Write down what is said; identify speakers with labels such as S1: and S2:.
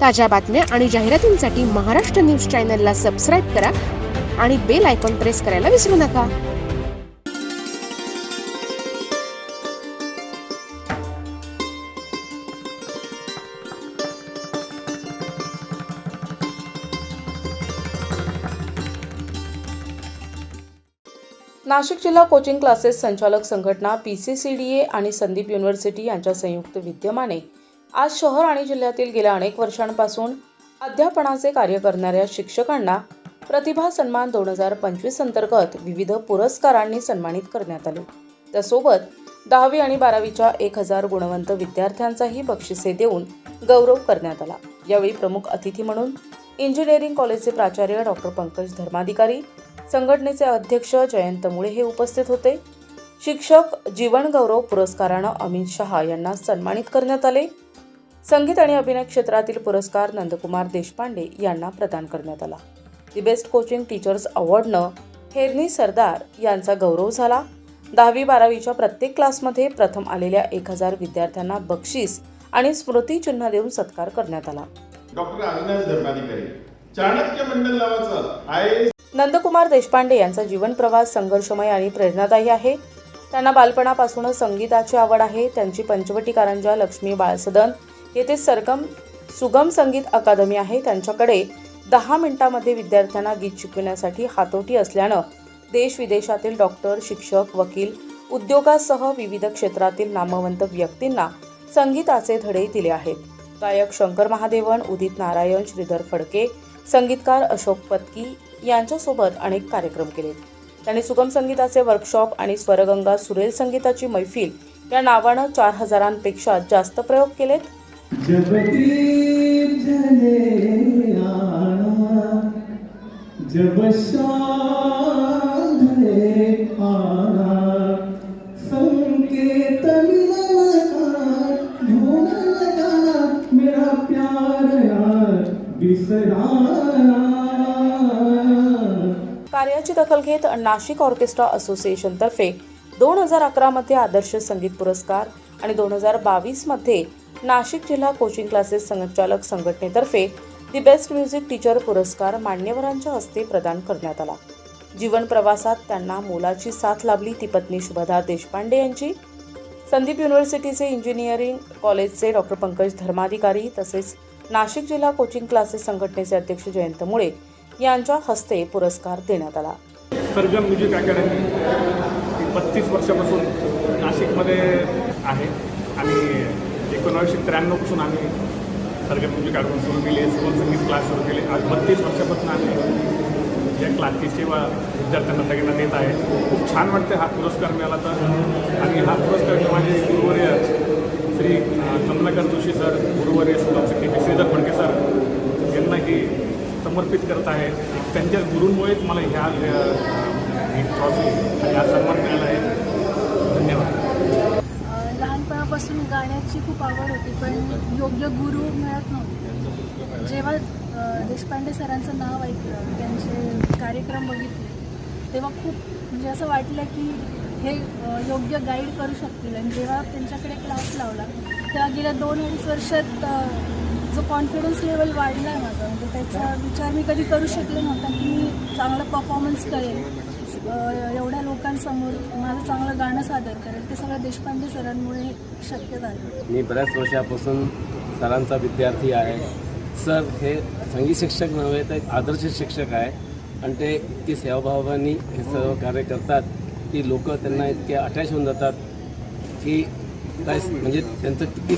S1: ताज्या बातम्या आणि जाहिरातींसाठी महाराष्ट्र न्यूज चॅनलला सबस्क्राईब करा आणि बेल आयकॉन प्रेस करायला विसरू नका.
S2: नाशिक जिल्हा कोचिंग क्लासेस संचालक संघटना P C C D A आणि संदीप युनिव्हर्सिटी यांच्या संयुक्त विद्यमाने आज शहर आणि जिल्ह्यातील गेल्या अनेक वर्षांपासून अध्यापनाचे कार्य करणाऱ्या शिक्षकांना प्रतिभा सन्मान दोन हजार पंचवीस अंतर्गत विविध पुरस्कारांनी सन्मानित करण्यात आले. त्यासोबत दहावी आणि बारावीच्या एक हजार गुणवंत विद्यार्थ्यांचाही बक्षिसे देऊन गौरव करण्यात आला. यावेळी प्रमुख अतिथी म्हणून इंजिनिअरिंग कॉलेजचे प्राचार्य डॉक्टर पंकज धर्माधिकारी संघटनेचे अध्यक्ष जयंत मुळे हे उपस्थित होते. शिक्षक जीवन गौरव पुरस्कारानं अमित शहा यांना सन्मानित करण्यात आले. संगीत आणि अभिनय क्षेत्रातील पुरस्कार नंदकुमार देशपांडे यांना प्रदान करण्यात आला. दी बेस्ट कोचिंग टीचर्स अवॉर्डनं हेरनी सरदार यांचा गौरव झाला. दहावी बारावीच्या प्रत्येक क्लासमध्ये प्रथम आलेल्या एक हजार विद्यार्थ्यांना बक्षीस आणि स्मृतिचिन्ह देऊन सत्कार करण्यात आला.
S3: डॉक्टर अविनाश धर्माधिकारी चाणक्य मंडल नावाचं आय एस
S2: नंदकुमार देशपांडे यांचा जीवन प्रवास संघर्षमय आणि प्रेरणादायी आहे. त्यांना बालपणापासूनच संगीताची आवड आहे. त्यांची पंचवटी कारंजा लक्ष्मी बाळसदन येथे सरगम सुगम संगीत अकादमी आहे. त्यांच्याकडे दहा मिनिटांमध्ये विद्यार्थ्यांना गीत शिकविण्यासाठी हातोटी असल्यानं देश विदेशातील डॉक्टर शिक्षक वकील उद्योगासह विविध क्षेत्रातील नामवंत व्यक्तींना संगीताचे धडे दिले आहेत. गायक शंकर महादेवन उदित नारायण श्रीधर फडके संगीतकार अशोक पत्की यांच्यासोबत अनेक कार्यक्रम केले. त्यांनी सुगम संगीताचे वर्कशॉप आणि स्वरगंगा सुरेल संगीताची मैफिल या नावानं चार हजारांपेक्षा जास्त प्रयोग केलेत.
S4: जब दीप जले आना जब शाम आना संकेत मिलना ढूंढ लगाना मेरा प्यार यार बिसराना।
S2: कार्याची दखल घेत नाशिक ऑर्केस्ट्रा असोसिएशनतर्फे दोन हजार अकरामध्ये आदर्श संगीत पुरस्कार आणि दोन हजार बावीसमध्ये नाशिक जिल्हा कोचिंग क्लासेस संचालक संघटनेतर्फे दी बेस्ट म्युझिक टीचर पुरस्कार मान्यवरांच्या हस्ते प्रदान करण्यात आला. जीवन प्रवासात त्यांना मोलाची साथ लाभली. ती पत्नी शुभदा देशपांडे यांची. संदीप युनिव्हर्सिटीचे इंजिनिअरिंग कॉलेजचे डॉक्टर पंकज धर्माधिकारी तसेच नाशिक जिल्हा कोचिंग क्लासेस संघटनेचे अध्यक्ष जयंत मुळे यांच्या हस्ते पुरस्कार देण्यात आला.
S5: सरगम म्युझिक अकॅडमी बत्तीस वर्षापासून नाशिकमध्ये आहे आणि एकोणावीसशे त्र्याण्णवपासून आम्ही सरगम म्युझिक अकॅडमी सुरू केले आहे. सुगम संगीत क्लास सुरू केले आज बत्तीस वर्षापासून आम्ही या क्लासची सेवा विद्यार्थ्यांना सगळ्यांना देत आहे. खूप छान वाटते हा पुरस्कार मिळाला तर. आणि हा पुरस्कार माझे गुरुवर्य श्री कमलाकर जोशी सर गुरुवर्य सुगम संगीत श्रीधर फडके सर यांनाही समर्पित करत आहे. त्यांच्या गुरूंमुळेच मला ह्या ट्रॉफी आणि हा सन्मान मिळाला आहे.
S6: लहानपणापासून गाण्याची खूप आवड होती पण योग्य गुरु मिळत नव्हते. जेव्हा देशपांडे सरांचं नाव ऐकलं त्यांचे कार्यक्रम बघितले तेव्हा खूप म्हणजे असं वाटलं की हे योग्य गाईड करू शकतील. आणि जेव्हा त्यांच्याकडे क्लास लावला तेव्हा गेल्या दोन अडीच वर्षात जो कॉन्फिडन्स लेवल वाढला आहे माझा. म्हणजे त्याचा विचार मी कधी करू शकले नव्हता की मी चांगला परफॉर्मन्स करेल एवढ्या लोकांसमोर माझं चांगलं गाणं सादर करेल ते सगळं देशपांडे सरांमुळे शक्य झालं.
S7: मी बऱ्याच वर्षापासून सरांचा विद्यार्थी आहे. सर हे संगीत शिक्षक नव्हे तर एक आदर्श शिक्षक आहे. आणि ते इतकी सेवाभावानी हे सर्व कार्य करतात की लोक त्यांना इतके अटॅच होऊन जातात की काय म्हणजे त्यांचं किती